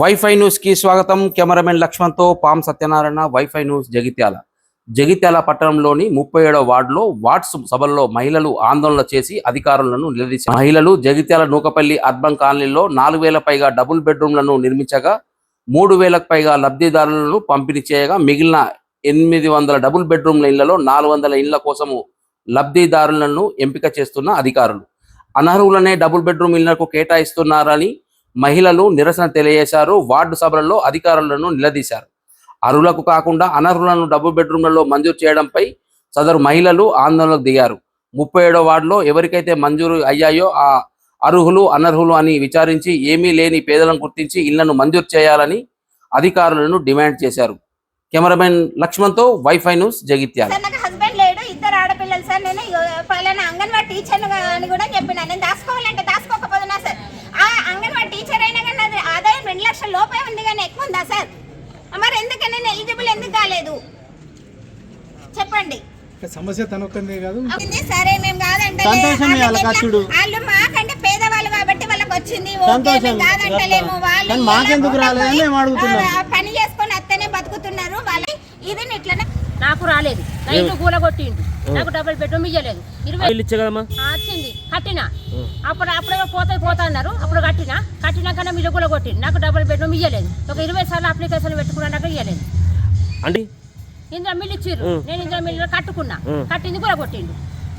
Wifi న్యూస్కి స్వాగతం. Cameraman లక్ష్మణ్తో పాం సత్యనారాయణ వైఫై న్యూస్ జగిత్యాల. జగిత్యాల పట్టణంలోని ముప్పై ఏడవ వార్డులో వార్డ్స్ సభల్లో మహిళలు ఆందోళన చేసి అధికారులను నిలదీశారు. మహిళలు జగిత్యాల నూకపల్లి అర్బన్ కాలనీలో నాలుగు వేల పైగా డబుల్ బెడ్రూమ్లను నిర్మించగా మూడు వేలకు పైగా లబ్ధిదారులను పంపిణీ చేయగా మిగిలిన ఎనిమిది వందల డబుల్ బెడ్రూమ్ల ఇళ్ళలో నాలుగు వందల ఇళ్ళ కోసము లబ్ధిదారులను ఎంపిక చేస్తున్న అధికారులు. అనర్హులనే డబుల్ బెడ్రూమ్ ఇళ్ళకు కేటాయిస్తున్నారని మహిళలు నిరసన తెలియజేశారు. వార్డు సభలలో అధికారులను నిలదీశారు. అరులకు కాకుండా అనర్హులను డబుల్ బెడ్రూమ్లలో మంజూరు చేయడంపై సదరు మహిళలు ఆందోళనకు దిగారు. ముప్పై ఏడో వార్డులో ఎవరికైతే మంజూరు అయ్యాయో ఆ అర్హులు అనర్హులు అని విచారించి ఏమీ లేని పేదలను గుర్తించి ఇళ్ళను మంజూరు చేయాలని అధికారులను డిమాండ్ చేశారు. కెమెరామెన్ లక్ష్మణ్తో వైఫై న్యూస్ జగిత్యాల. హస్బెండ్ లేడు ఇద్దరు ఆడపిల్లలు సార్. నేను పలానా అంగన్వాడీ టీచర్ అని కూడా చెప్పిన నేను దాచుకోవాలంటే దాచుకోకపోతున్నా సార్ ఆ అంగన్వాడీ టీచర్ అయినా కానీ అది ఆదాయం రెండు లక్షల లోపే ఉంది కానీ ఎక్కువ ఉందా సార్ మరి ఎందుకని నేను ఎలిజిబుల్ ఎందుకు కాలేదు చెప్పండి. సమస్య తనొక్కందే కాదు. సరే మేము కాదంటే సంతోషమే వాళ్ళ మాకంటే పేదవాళ్ళు కాబట్టి వాళ్ళకి వచ్చింది. కాదంటలేము. వాళ్ళు మాకెందుకు రాలేదని పని చేసుకొని అత్తనే బతుకుతున్నారు. వాళ్ళ ఇది ఇట్లనే నాకు రాలేదు. నా ఇల్లు కూలగొట్టిండు నాకు డబుల్ బెడ్రూమ్ ఇయ్యలేదు. ఇరవై వచ్చింది. కట్టిన. అప్పుడు అప్పుడేమో పోతే పోతా అన్నారు అప్పుడు కట్టిన. కట్టినాకనే ఇల్లు కూలగొట్టిండు నాకు డబుల్ బెడ్రూమ్ ఇయ్యలేదు. ఒక ఇరవై సార్లు అప్లికేషన్ పెట్టుకున్నాక ఇయ్యలేదు. అంటే ఇంద్ర మిల్లు ఇచ్చిర్రు. నేను ఇంద్ర మిల్లు కట్టుకున్నా. కట్టింది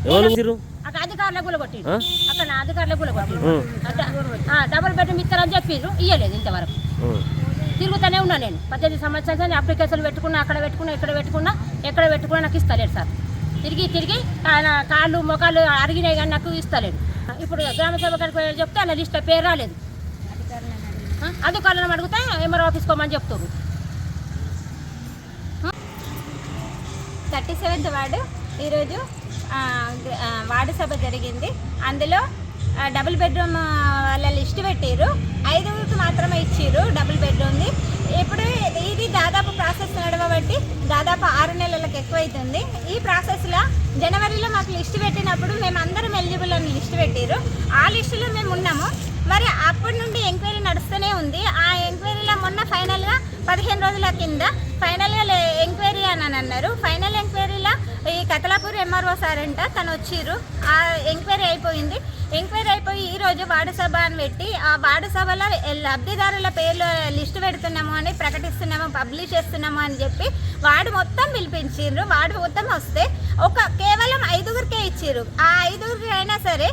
ఎవరు ఇచ్చిర్రు? అక్కడ అధికారులకు కూలగొట్టిండు ఆ? అక్కడ నా అధికారులకు. అట్లా, ఆ, డబుల్ బెడ్రూమ్ ఇస్తారని చెప్పిర్రు. ఇయ్యలేదు ఇంతవరకు. తిరుగుతూనే ఉన్నా నేను. పద్దెనిమిది సంవత్సరాలు అప్లికేషన్ పెట్టుకున్నా అక్కడ పెట్టుకున్నా ఇక్కడ పెట్టుకున్నా ఎక్కడ పెట్టుకున్నా నాకు ఇస్తలేడు సార్. తిరిగి తిరిగి ఆయన కాళ్ళు మొఖాలు అరిగినాయి కానీ నాకు ఇస్తలేడు ఇప్పుడు గ్రామ సభ కాడికి చెప్తే ఆయన లిస్ట్ పేరు రాలేదు. అధికారులను అడిగితే ఎంఆర్ ఆఫీస్ కోమని చెప్తారు థర్టీ సెవెంత్ వార్డు ఈరోజు వార్డు సభ జరిగింది. అందులో డబుల్ బెడ్రూమ్ వాళ్ళ లిస్ట్ పెట్టారు ఐదుగురికి మాత్రమే ఇచ్చారు డబుల్ బెడ్రూమ్ది. ఇప్పుడు ఇది దాదాపు ప్రాసెస్ నడవబట్టి దాదాపు ఆరు నెలలకు ఎక్కువైతుంది. ఈ ప్రాసెస్లో జనవరిలో మాకు లిస్ట్ పెట్టినప్పుడు మేము అందరం ఎలిజిబుల్ అని లిస్ట్ పెట్టారు ఆ లిస్టులో మేము ఉన్నాము. మరి అప్పటి నుండి ఎంక్వైరీ నడుస్తూనే ఉంది. ఆ ఎంక్వైరీలో మొన్న ఫైనల్గా పదిహేను రోజుల కింద ఫైనల్గా ఎంక్వైరీ అని అన్నారు. ఫైనల్ ఎంక్వైరీలో ఈ కతలాపూర్ ఎంఆర్ఓ సార్ అంట తను వచ్చిర్రు. ఆ ఎంక్వైరీ అయిపోయింది. ఎంక్వైరీ అయిపోయి ఈరోజు వార్డు సభ అని పెట్టి ఆ వార్డు సభలో లబ్ధిదారుల పేర్లు లిస్టు పెడుతున్నాము అని ప్రకటిస్తున్నాము పబ్లిష్ చేస్తున్నాము అని చెప్పి వార్డు మొత్తం పిలిపించిండ్రు. వార్డు మొత్తం వస్తే ఒక కేవలం ఐదుగురికే ఇచ్చిర్రు. ఆ ఐదుగురికి అయినా సరే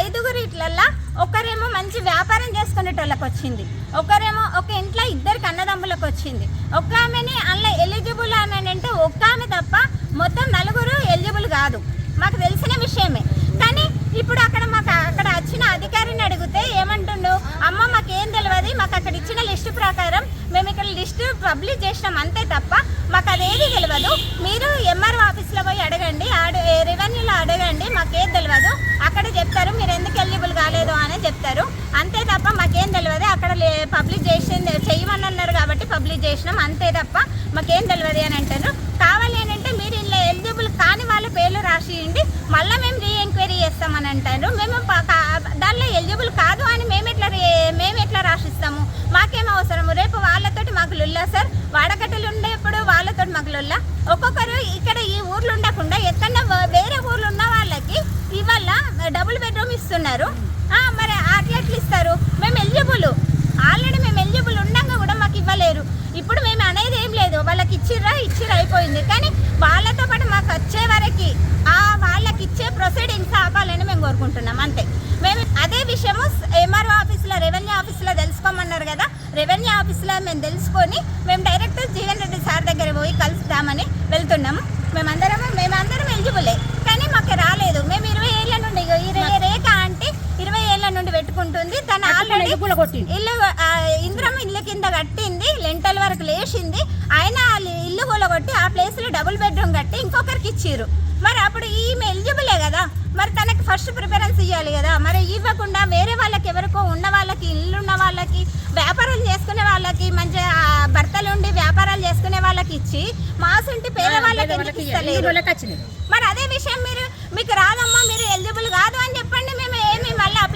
ఐదుగురు ఇట్లల్లా ఒకరేమో మంచి వ్యాపారం చేసుకునేటోళ్ళకి వచ్చింది. ఒకరేమో ఒక ఇంట్లో ఇద్దరికి అన్నదమ్ములకు వచ్చింది. ఒక ఆమెని అందులో ఎలిజిబుల్ ఆమె అంటే ఒక్క ఆమె తప్ప మొత్తం నలుగురు ఎలిజిబుల్ కాదు. మాకు తెలిసిన విషయమే. కానీ ఇప్పుడు అక్కడ మాకు అక్కడ వచ్చిన అధికారిని అడిగితే ఏమంటుండు? అమ్మ మాకేం తెలియదు మాకు అక్కడ ఇచ్చిన లిస్టు ప్రకారం మేము ఇక్కడ లిస్టు పబ్లిష్ చేసినాం అంతే తప్ప మాకు అదేది తెలియదు మీరు ఎంఆర్ఓ ఆఫీస్లో పోయి అడగండి. ఆడ రెవెన్యూలో అడగండి. మాకేం తెలియదు అక్కడ చెప్తారు మీరు ఎందుకు ఎలిజిబుల్ కాలేదు అని చెప్తారు అంతే తప్ప మాకేం తెలియదు అక్కడ లే- పబ్లిష్ చేసింది చేయమని అన్నారు కాబట్టి పబ్లిష్ చేసినాం అంతే తప్ప మాకేం తెలియదు అని అంటారు. కావాలి అని అంటే మీరు ఇలా ఎలిజిబుల్ కాని వాళ్ళ పేర్లు రాసియండి మళ్ళీ మేము రీ ఎంక్వైరీ చేస్తామని అంటారు. మేము దానిలో ఎలిజిబుల్ కాదు అని మేము ఎట్లా రే- మేము ఎట్లా రాసిస్తాము? మాకేం అవసరము రేపు వాళ్ళతోటి మాకు లుల్లా సార్. వాడకట్టలు ఉండేప్పుడు వాళ్ళతోటి మాకు లుల్లా. ఒక్కొక్కరు ఇక్కడ ఈ ఊర్లు ఉండకుండా ఎక్కడన్నా వేరే ఊర్లు ఉన్న వాళ్ళకి ఇవాళ డబుల్ బెడ్రూమ్ ఇస్తున్నారు. మరి అట్లా ఎట్లా ఇస్తారు? మేము ఎలిజిబుల్ ఆల్రెడీ మేము ఎలిజిబుల్ ఉండగా కూడా మాకు ఇవ్వలేరు ఇప్పుడు మేము అనేది ఏం లేదు వాళ్ళకి ఇచ్చిర్రా ఇచ్చిర్రా అయిపోయింది కానీ వాళ్ళతో పాటు మాకు వచ్చే వరకు ఆ వాళ్ళకి ఇచ్చే ప్రొసీడింగ్స్ ఆపాలని మేము కోరుకుంటున్నాం. అంతే. మేము అదే విషయము ఎంఆర్ఓ ఆఫీస్లో రెవెన్యూ ఆఫీస్లో తెలుసుకోమన్నారు కదా. రెవెన్యూ ఆఫీస్లో మేము తెలుసుకొని మేము డైరెక్ట్ జీవన్ రెడ్డి సార్ దగ్గర పోయి కలుస్తామని వెళ్తున్నాము మేమందరం మేమందరం ఎలిజిబులే కానీ మాకు రాలేదు మేము ఇరవై ఏళ్ళ నుండి ఇగో ఈ రే- రేఖ అంటే ఇరవై ఏళ్ళ నుండి పెట్టుకుంటుంది తను ఆల్రెడీ ఇల్లు కూలగొట్టిండు. ఇల్లు ఆ, ఇంద్రం ఇల్లు కింద కట్టింది లెంటల్ వరకు లేచింది. ఆయన ఇల్లు కూలగొట్టి ఆ ప్లేస్లో డబుల్ బెడ్రూమ్ కట్టి ఇంకొకరికి ఇచ్చిర్రు. మరి అప్పుడు ఈమె ఎలిజిబులే కదా? మరి తనకి ఫస్ట్ ప్రిఫరెన్స్ ఇవ్వాలి కదా? మరి ఇవ్వకుండా వేరే వాళ్ళకి ఎవరికో ఉన్న వాళ్ళకి ఇల్లు ఉన్న వాళ్ళకి వ్యాపారాలు చేసుకునే వాళ్ళకి మంచిగా ఆ, భర్తలుండి వ్యాపారాలు చేసుకునే వాళ్ళకి ఇచ్చి మాసుంటి పేద వాళ్ళకి మరి అదే విషయం మీరు మీకు రాదమ్మా మీరు ఎలిజిబుల్ కాదు అని చెప్పి